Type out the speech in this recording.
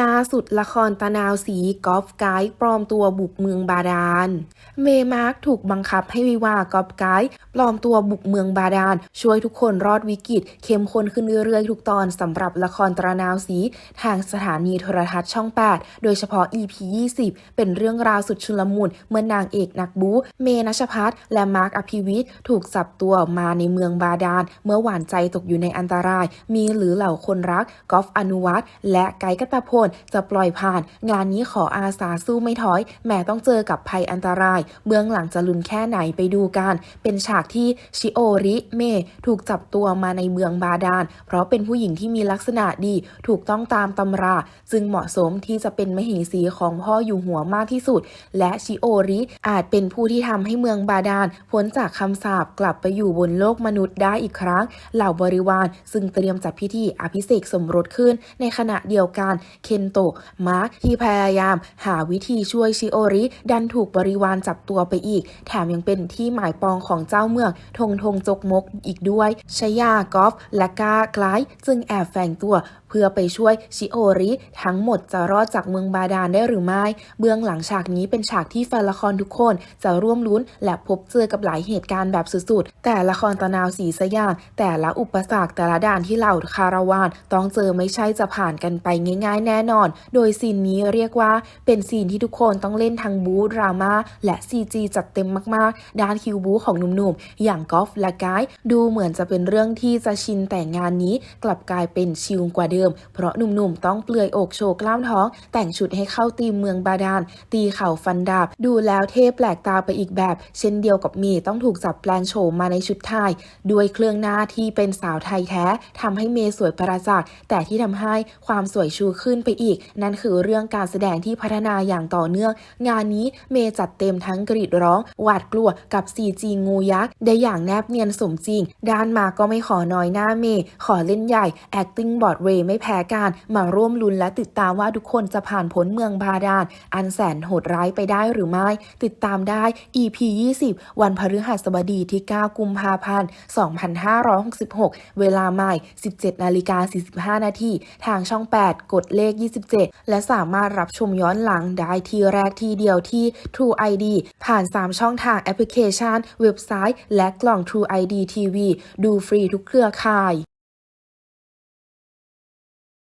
ล่าสุดละครตะนาวสีกอล์ฟไกด์ปลอมตัวบุกเมืองบาดาล เมมาร์คถูกบังคับให้วิวากอล์ฟไกด์ปลอมตัวบุกเมืองบาดาล ช่วยทุกคนรอดวิกฤตเข้มข้นขึ้นเรื่อยๆทุกตอนสำหรับละครตะนาวสี ทางสถานีโทรทัศน์ช่อง 8 โดยเฉพาะ EP 20 เป็นเรื่องราวสุดชุลมุนเมื่อนางเอกนักบู๊เมนัชพัฒน์และมาร์คอภิวิทย์ถูกจับตัวมาในเมืองบาดาล เมื่อหวานใจตกอยู่ในอันตราย มีหรือเหล่าคนรักกอล์ฟอนุวัฒน์และไกด์กัตตพลจะปล่อยผ่าน งานนี้ขออาสาสู้ไม่ถอย แม้ต้องเจอกับภัยอันตราย เบื้องหลังจะลุนแค่ไหนไปดูกัน เป็นฉากที่ชิโอริเมถูกจับตัวมาในเมืองบาดาลเพราะเป็นผู้หญิงที่มีลักษณะดีถูกต้องตามตำรา จึงเหมาะสมที่จะเป็นมเหสีของพ่ออยู่หัวมากที่สุด และชิโอริอาจเป็นผู้ที่ทำให้เมืองบาดาลพ้นจากคำสาปกลับไปอยู่บนโลกมนุษย์ได้อีกครั้ง เหล่าบริวาร ซึ่งเตรียมจัดพิธีอภิเษกสมรสขึ้น ในขณะเดียวกันเคนโตะมาร์คที่พยายาม หาวิธีช่วยชิโอริ ดันถูกบริวารจับตัวไปอีก แถมยังเป็นที่หมายปองของเจ้าเมืองทงทงจกมกอีกด้วยชยากอฟและกาคล้ายจึงแอบแฝงตัวเพื่อไปช่วยชิโอริ ทั้งหมดจะรอดจากเมืองบาดาลได้หรือไม่ เบื้องหลังฉากนี้เป็นฉากที่แฟนละครทุกคนจะร่วมลุ้น และพบเจอกับหลายเหตุการณ์แบบสุดๆ แต่ละครตะนาวสีสยามแต่ละอุปสรรคแต่ละด่านที่เหล่าคาราวาน ต้องเจอไม่ใช่จะผ่านกันไปง่ายๆ แน่น่นอน โดยซีนนี้เรียกว่าเป็นซีนที่ทุกคนต้องเล่นทั้งบู๊ดราม่าและ CG จัดเต็มมากๆ ด้านคิวบู๊ของหนุ่มๆ อย่างกอล์ฟและกด์ดูเหมือนจะเป็นเรื่องที่จะชินแต่งานนี้กลับกลายเป็นชิลกว่าเดิม เพราะหนุ่มๆ ต้องเปลือยอกโชว์กล้ามท้อง แต่งชุดให้เข้าตีมเมืองบาดาล ตีเข่าฟันดาบ ดูแล้วเท่แปลกตาไปอีกแบบ เช่นเดียวกับเมย์ต้องถูกจับแปลงโฉมมาในชุดไทย ด้วยเครื่องหน้าที่เป็นสาวไทยแท้ทำให้เมย์สวยประจักษ์แต่ที่ทำให้ความสวยชูขึ้นไปอีก นั่นคือเรื่องการแสดงที่พัฒนาอย่างต่อเนื่อง งานนี้เมย์จัดเต็มทั้งกรีดร้อง หวาดกลัวกับ CG งูยักษ์ ได้อย่างแนบเนียนสมจริง ด้านมาก็ไม่ขอน้อยหน้าเมย์ขอเล่นใหญ่ acting b o a r d w a y ไม่แพ้กันมาร่วมลุ้นและติดตามว่าทุกคนจะผ่านพ้นเมืองบาดาลอันแสนโหดร้ายไปได้หรือไม่ ติดตามได้ EP 20 วันพฤหัสบดีที่ 9 กุมภาพันธ์ 2566 เวลาใหม่ 17นาฬิกา45นาทีทางช่อง 8 กดเลขข 27 และสามารถรับชมย้อนหลังได้ที่แรกที่เดียวที่ True ID ผ่าน 3 ช่องทางแอปพลิเคชัน เว็บไซต์ และกล่อง True ID TV ดูฟรีทุกเครือข่าย